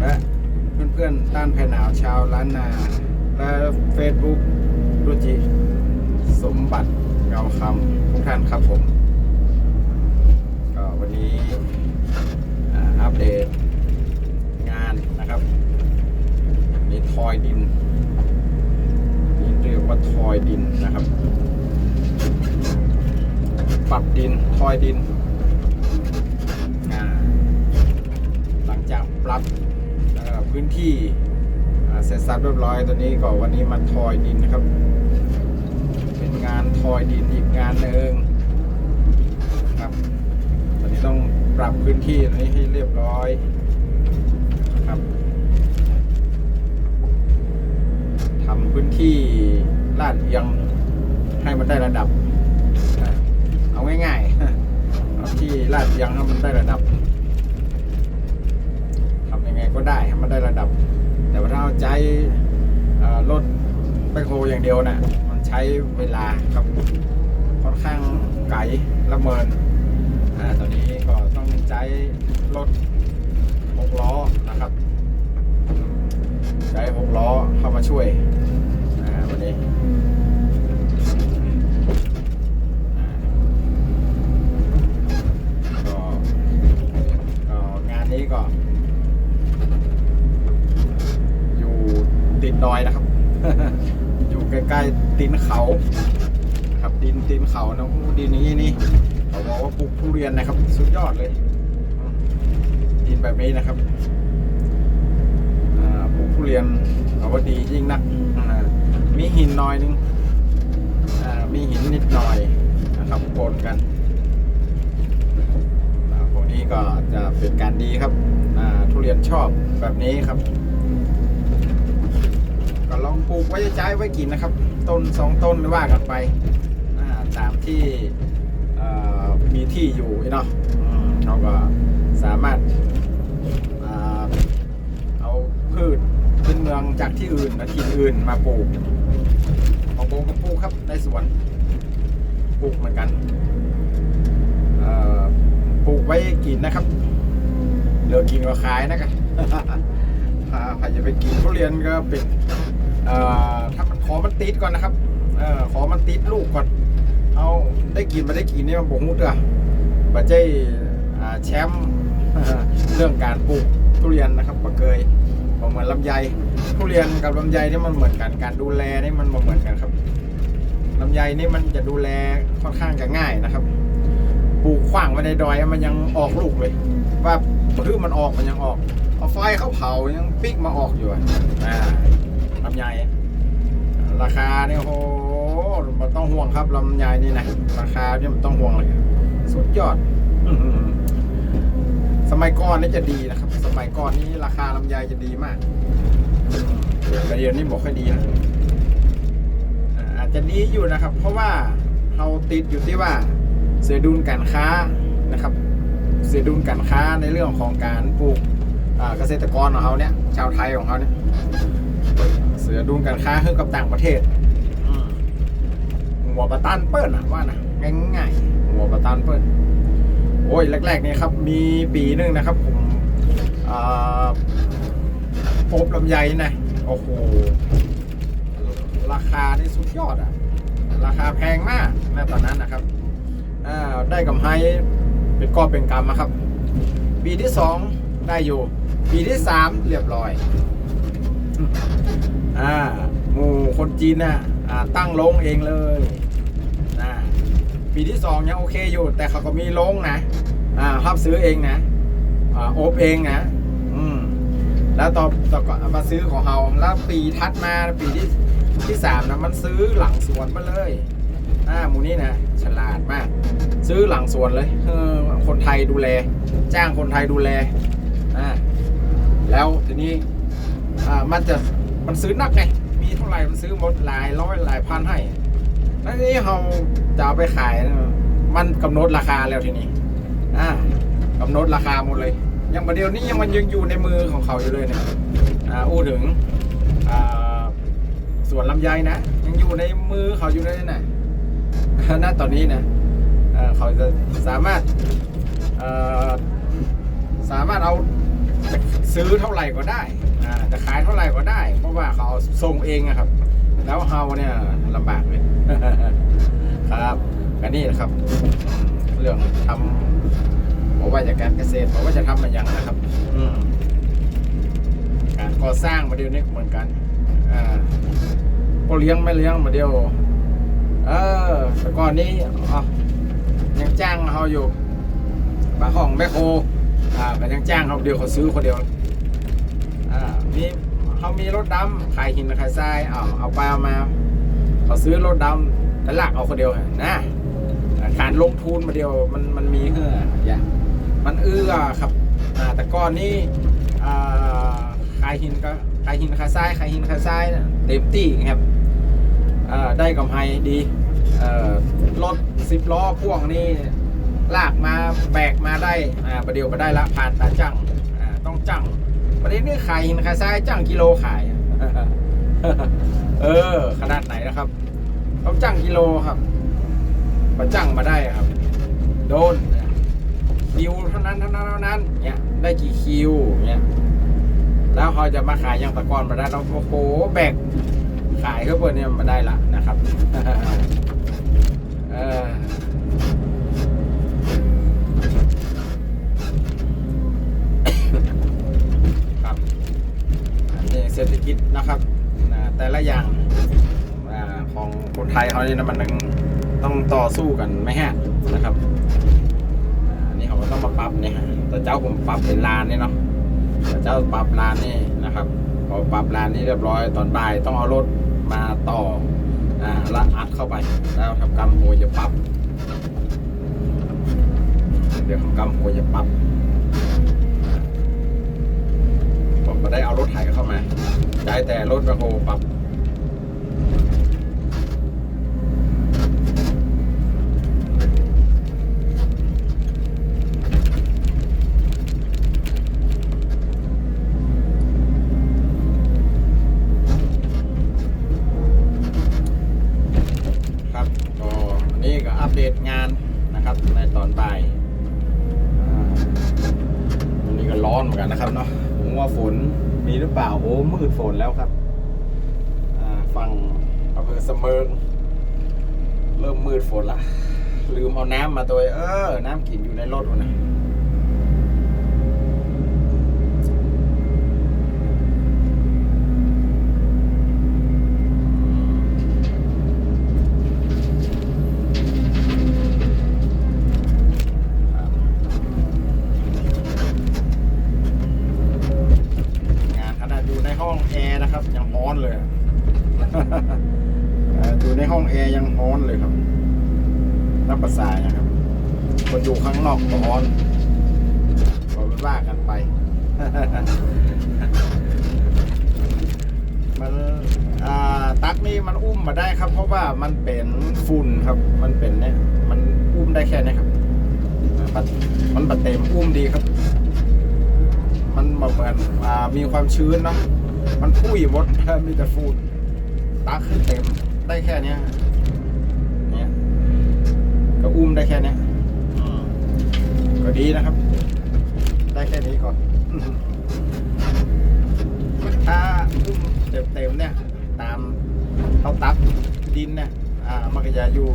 และเพื่อนๆต้านภัยหนาวชาวล้านนา และ Facebook รุจิ สมบัติเงาคำทุกท่านครับผม ก็วันนี้อัปเดตงานนะครับนี่ทอยดินนี่เรียกว่าทอยดินนะครับ ปรับดินทอยดินหลังจากปรับ พื้นที่เสร็จสับเรียบร้อยตัวนี้ก็วันนี้มาทอยดินนะครับ เป็นงานทอยดินอีกงานหนึ่งครับตอนนี้ต้องปรับพื้นที่ตรงนี้ให้เรียบร้อยนะครับทำพื้นที่ลาดเอียงให้มันได้ระดับ เอาง่ายๆเอาที่ลาดเอียงให้มันได้ระดับ ก็ได้ให้มันได้ระดับ แต่ว่าถ้าเอาใจรถแบคโฮอย่างเดียวน่ะมันใช้เวลาครับค่อนข้างไกลละเมินอ่าตอนนี้ก็ต้องใช้รถหกล้อนะครับ ใช้หกล้อเข้ามาช่วยอ่าวันนี้อ่าก็ก็งานนี้ก็ อยู่ติ ดอยนะครับ อยู่ใกล้ๆตีนเขา ครับดินตีนเขานะดินนี้นี่เขาบอกว่าปลูกทุเรียนนะครับ สุดยอดเลยดินแบบนี้นะครับปลูกทุเรียนเขาว่าดียิ่งนักมีหินหน่อยนึงอ่ามีหินนิดหน่อยนะครับปนกันพวกนี้ก็จะเป็นการดีครับทุเรียนชอบแบบนี้ครับ ลองปลูกไว้ใช้ไว้กินนะครับ ต้นสองต้นไม่ว่ากันไปตามที่มีที่อยู่เนาะเขาก็สามารถเอาพืชพื้นเมืองจากที่อื่นและถิ่นอื่นมาปลูกของโบก็ปลูกครับในสวนปลูกเหมือนกันปลูกไว้กินนะครับเหลือกินก็ขายนะครับถ้าใครจะไปกินทุเรียนก็เป็น เอ่อถ้ามันขอมันติดก่อนนะครับเออขอมันติดลูกก่อน เอาได้กินมาได้กินนี่มันบ่ฮู้เด้อบ่ใจอ่าแชมป์เรื่องการปลูกทุเรียนนะครับบ่เคยบ่เหมือนลำไยทุเรียนกับลำไยนี่มันเหมือนกันการดูแลนี่มันบ่เหมือนกันครับลำไยนี่มันจะดูแลค่อนข้างจะง่ายนะครับ ปลูกขว้างไว้ในดอยมันยังออกลูกเลย ว่าพืชมันออกมันยังออก เอาไฟเขาเผายังปิ๊กมาออกอยู่อ่า ลำไยราคาเนี่ยโหมันต้องห่วงครับลำไยนี่นะราคาเนี่ยมันต้องห่วงเลยสุดยอดสมัยก่อนนี่จะดีนะครับ สมัยก่อนนี่ราคาลำไยจะดีมากแต่เดี๋ยวนี้บอกค่อยดีนะอาจจะดีอยู่นะครับ เพราะว่าเราติดอยู่ที่ว่าเสียดุลการค้านะครับ เสียดุลการค้าในเรื่องของการปลูกเกษตรกรของเขาเนี่ย ชาวไทยของเขาเนี่ย สือดุลการค้าขึ้นกับต่างประเทศ อืมหัวประตันเปิ้ลอะว่านะง่ายๆหัวประตันเปิ้ลโอ้ยแรกๆเนี่ยครับ มีปีหนึงนะครับ ผมอ่าพบลำไยนะโอ้โหราคานี่สุดยอดอะราคาแพงมากในตอนนั้นนะครับอ่าได้กำไรเป็นกอบเป็นกำนะครับ ปีที่สองได้อยู่ ปีที่สามเรียบร้อย อ่าหมู่คนจีนน่ะอ่าตั้งโรงเองเลยอ่าปีที่สองยังโอเคอยู่ แต่เขาก็มีโรงนะอ่ารับซื้อเองนะอ่าโอบเองนะอืมแล้วต่อต่อก็มาซื้อของเขาแล้วปีทัดมาปีที่ที่สามนะมันซื้อหลังสวนมาเลยอ่าหมูนี่นะฉลาดมาก ซื้อหลังสวนเลยเออคนไทยดูแล จ้างคนไทยดูแลอ่าแล้วทีนี้อ่ามันจะ มันซื้อนักไง มีเท่าไหร่มันซื้อหมดหลายร้อยหลายพันให้แล้วนี้เราจะเอาไปขาย มันกำหนดราคาแล้วทีนี้ อ่ากำหนดราคาหมดเลย ยังประเดี๋ยวนี้ยังมันยังอยู่ในมือของเขาอยู่เลยเนี่ย อ่า อู้ถึง อ่าสวนลำไยนะ ยังอยู่ในมือเขาอยู่เลยนะณตอนนี้นะเอ่อเขาจะสามารถเอ่อสามารถเอา ซื้อเท่าไหร่ก็ได้อ่าจะขายเท่าไหร่ก็ได้ เพราะว่าเขาส่งเองอะครับ แล้วเฮาเนี่ยลำบากเลยครับก็นี่แหละครับ เรื่องทำบอกว่าจากการเกษตรบอกว่าจะทำมาอย่างนะครับการก่อสร้างมาเดียวนี่ก็เหมือนกันอ่าก็เลี้ยงไม่เลี้ยงมาเดียว เออแต่ก่อนนี้อ๋อยังจ้างเขาอยู่ปาห้องแม่โคอ่าก็ยังจ้างเขาเดียวเขาซื้อคนเดียว อ่ามีเขามีรถดำขายหินขายทรายเอาเอาไปเอามาเขาซื้อรถดำแต่ลากเอาคนเดียวนะการลงทุนมาเดียวมันมันมีเหืออย่างมันเอื้อครับแต่ก่อนนี้อ่ขายหินก็ขายหินขายทรายขายหินขายทรายเต็มที่ครับได้กำไรดีรถสิบล้อพ่วงนี่ลากมาแบกมาได้ประเดี๋ยวมาได้ละผ่านตาจังต้องจัง ประเด็นนี้ขายหินขายทรายจังกิโลขายเออ ขนาดไหนนะครับต้องจ้างกิโลครับมาจ้างมาได้ครับ โดนคิวเท่านั้นเท่านั้นเท่านั้นเนี่ยได้กี่คิวเนี่ยแล้วเขาจะมาขายยังตะกอนมาได้ต้องโอ้โหแบกขายเขาเปิดเนี่ยมาได้ละนะครับ เออ นะครับแต่ละอย่างอของคนไทยเขาเนี่ยมันยังต้องต่อสู้กันไม่แห้นะครับนนี้เขาก็ต้องมาปรับเนี่ยฮะแต่เจ้าผมปรับเป็นลานเนี่ยเนาะแต่เจ้าปรับลานนี่นะครับพอปรับลานนี่เรียบร้อยตอนบ่ายต้องเอารถมาต่ออ่าและอัดเข้าไป แล้วทำกรรมโหยจะปรับเดี๋ยวทำกรรมโหยจะปรับ ผมมาได้เอารถไถเข้ามาใช้แต่รถแมคโครปรับครับก็อันนี้ก็อัปเดตงานนะครับในตอนบ่ายอ่าวันนี้ก็ร้อนเหมือนกันนะครับเนาะ ว่าฝนมีหรือเปล่าโอ้มืดฝนแล้วครับฝั่งอำเภอเสมิงเริ่มมืดฝนละลืมเอาน้ำมาตัวเออ น้ำกินอยู่ในรถวะนะงานขนาดอยู่ในห้องแอร์นะครับ ยังร้อนเลยอะ เอ่ออยู่ในห้องแอร์ยังร้อนเลยครับนับภาษานะครับ คน อยู่ข้างนอกก็ร้อนก็เป็นว่ากันไป มันอ่าตักนี่มันอุ้มมาได้ครับ เพราะว่ามันเป็นฝุ่นครับ มันเป็นเนี่ย มันอุ้มได้แค่เนี้ครับอ่าปัดมันปัดเต็มอุ้มดีครับ มันแบบเหมือนอ่ามีความชื้นเนาะมันพุ่ยหมดมีแต่ฝุ่นตักขึ้นเต็มได้แค่เนี้ยเนี่ยก็อุ้มได้แค่เนี้ยอืม ก็ดีนะครับ ได้แค่นี้ก่อนถ้าอุ้มเต็มๆเนี่ย ตามเขาตักดินเนี่ยอ่ามันก็จะอยู่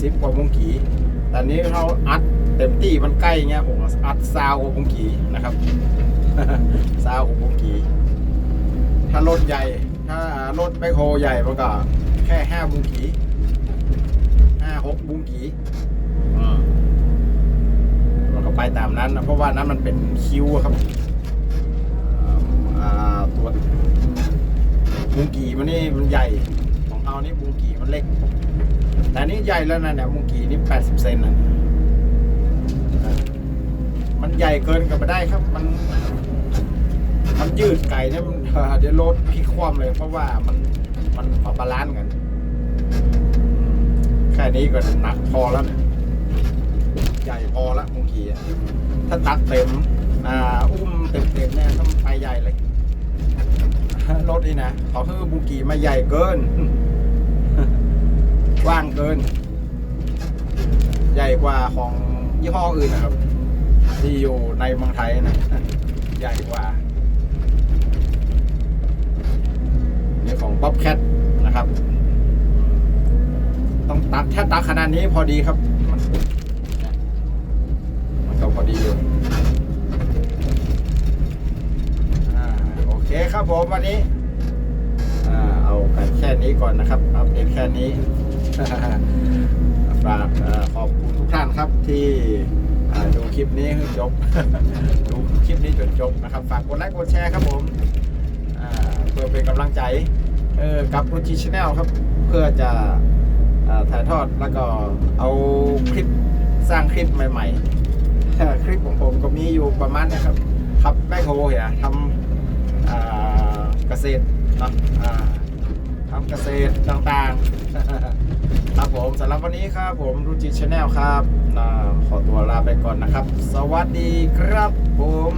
สิบกว่ามุงกีแต่นี้เขาอัดเต็มที่มันใกล้เงี้ยผมอัดซาวกว่ามุงกีนะครับซาวกว่ามุงกีถ้ารถใหญ่ ถ้ารถแบคโฮใหญ่มันก็แค่ห้ามุงกีห้าหกมุงกี ไปตามนั้นนะเพราะว่านั้นมันเป็นคิวครับตัวมุงกีมันนี่มันใหญ่ของเรานี่มุงกีมันเล็ก แต่นี่ใหญ่แล้วนะเนี่ยมุงกีนี่แปดสิบเซนนะมันใหญ่เกินกับไปได้ครับ มัน มันยืดไก่เนี่ยมันเดี๋ยวรถพลิกคว่ำเลย เพราะว่ามันมันปรับบาลานซ์กัน แค่นี้ก็หนักพอแล้วเนี่ย ใหญ่พอล้วมุงกีอะถ้าตักเต็มอ่าอุ้มเต็มๆเนี่ยต้องไปใหญ่เลยรถนี่นะเขาคือบุกีมาใหญ่เกินกว้างเกิน ใหญ่กว่าของยี่ห้ออื่นนะครับ ที่อยู่ในเมืองไทยนะใหญ่กว่านี่ของป๊อปแคทนะครับ ต้องตัดถ้าตัดขนาดนี้พอดีครับ พอดีอยู่โอเคครับผมวันนี้เอากันแค่นี้ก่อนนะครับ อัปเดตแค่นี้ฝากขอบคุณทุกท่านครับที่ดูคลิปนี้ให้จบ ดูคลิปนี้จนจบนะครับ ฝากกดไลค์กดแชร์ครับผมเพื่อเป็นกำลังใจกับรุจิชแนลครับ เพื่อจะถ่ายทอดแล้วก็เอาคลิปสร้างคลิปใหม่ ๆ คลิปของผมก็มีอยู่ประมาณนี้ครับขับแม่โคเหียทำเกษตรนะทำเกษตรต่างๆครับผมสำหรับวันนี้ครับผมรูจิชแนลครับขอตัวลาไปก่อนนะครับ สวัสดีครับผม